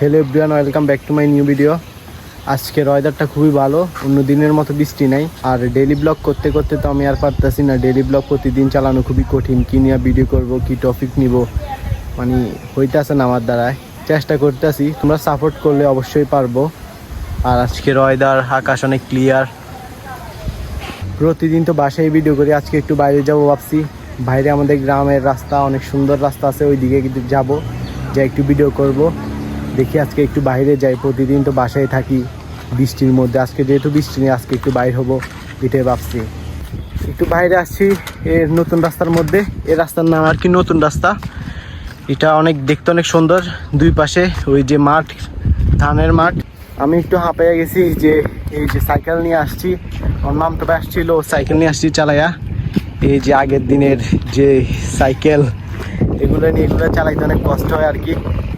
Hello everyone welcome back to my new video আজকের ওয়েদারটা খুবই ভালো, অন্য দিনের মতো বৃষ্টি নাই। আর ডেলি ব্লগ করতে করতে তো আমি আর পারতেছি না ডেলি ব্লগ প্রতিদিন চালানো খুবই কঠিন। কী নিয়ে ভিডিও করব, কি টপিক নিব? মানে হইতেছে না আমার দ্বারায়। চেষ্টা করতেছি, তোমরা সাপোর্ট করলে অবশ্যই পারব। আর আজকের ওয়েদার আকাশ অনেক ক্লিয়ার প্রতিদিন তো বাসায় ভিডিও করি, আজকে একটু বাইরে যাব ভাবছি। বাইরে আমাদের গ্রামের রাস্তা, অনেক সুন্দর রাস্তা আছে ওই দিকে কিন্তু যাব যা একটু ভিডিও করব। দেখি আজকে একটু বাইরে যাই, প্রতিদিন তো বাসায় থাকি বৃষ্টির মধ্যে। আজকে যেহেতু বৃষ্টি নেই, আজকে একটু বাইরে হব, এটাই ভাবছি। একটু বাইরে আসছি, এর নতুন রাস্তার মধ্যে। এই রাস্তার নাম আর কি নতুন রাস্তা। এটা অনেক, দেখতে অনেক সুন্দর। দুই পাশে ওই যে মাঠ, ধানের মাঠ। আমি একটু হাঁপাইয়া গেছি যে, এই যে সাইকেল নিয়ে আসছি। আমার মাম তো আসছিল সাইকেল নিয়ে আসছি চালাইয়া। এই যে আগের দিনের যে সাইকেল এগুলো নিয়ে এগুলো চালাইতে অনেক কষ্ট হয় আর কি।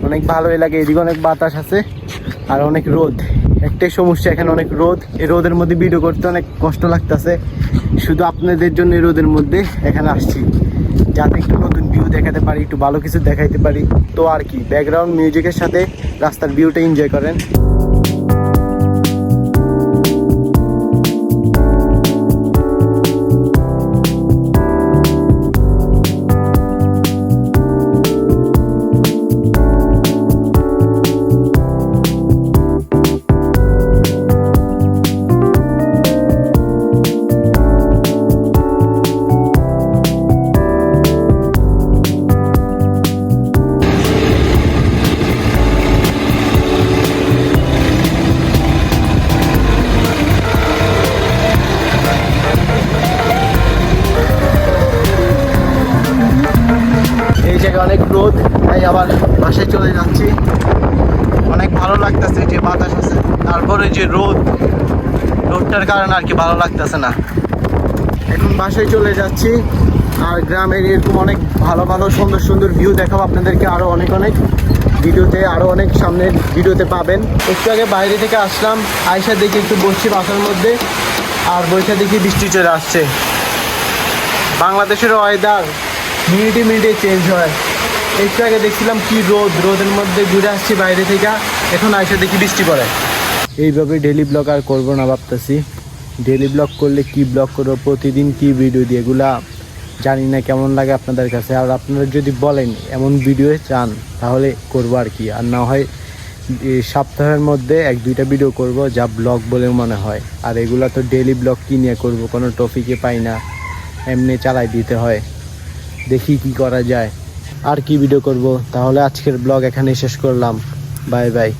অনেক ভালোই লাগে, এদিকে অনেক বাতাস আছে আর অনেক রোদ। একটাই সমস্যা, এখানে অনেক রোদ। এই রোদের মধ্যে ভিডিও করতে অনেক কষ্ট লাগতেছে। শুধু আপনাদের জন্য এই রোদের মধ্যে এখানে আসছি। যাতে একটু নতুন ভিউ দেখাতে পারি, একটু ভালো কিছু দেখাইতে পারি। তো আর কি ব্যাকগ্রাউন্ড মিউজিকের সাথে রাস্তার ভিউটা এনজয় করেন। আবার বাসায় চলে যাচ্ছি। অনেক ভালো লাগতেছে যে বাতাস আছে। তারপরে যে রোদ, রোদটার কারণে আর কি ভালো লাগতেছে না। এখন বাসায় চলে যাচ্ছি, আর গ্রামের এরকম অনেক ভালো ভালো, সুন্দর সুন্দর ভিউ দেখাবো আপনাদেরকে আরও অনেক অনেক। ভিডিওতে আরও অনেক সামনের ভিডিওতে পাবেন। একটু আগে বাইরে থেকে আসলাম আয়সা দেখি একটু বসছি বাসার মধ্যে, আর বৈশা দেখি বৃষ্টি চলে আসছে। বাংলাদেশের ওয়েদার মিনিটে মিনিটে চেঞ্জ হয়। একটু আগে দেখছিলাম কি রোদ, রোদের মধ্যে ঘুরে আসছি বাইরে থেকে। এখন আইসে দেখি বৃষ্টি পড়ে। এইভাবে ডেলি ব্লগ আর করব না ভাবতেছি। ডেলি ব্লগ করলে কি ব্লগ করব, প্রতিদিন কি ভিডিও দিয়ে এগুলা জানি না কেমন লাগে আপনাদের কাছে। আর আপনারা যদি বলেন এমন ভিডিও চান, তাহলে করব আর কি। আর না হয় সপ্তাহের মধ্যে এক দুইটা ভিডিও করব, যা ব্লগ বলে মনে হয়। আর এগুলা তো ডেলি ব্লগ কি নিয়ে করব, কোনো টপিকে পাই না। এমনি চালাই দিতে হয়। দেখি কি করা যায়। আর কি ভিডিও করব? তাহলে আজকের ব্লগ এখানেই শেষ করলাম। Bye bye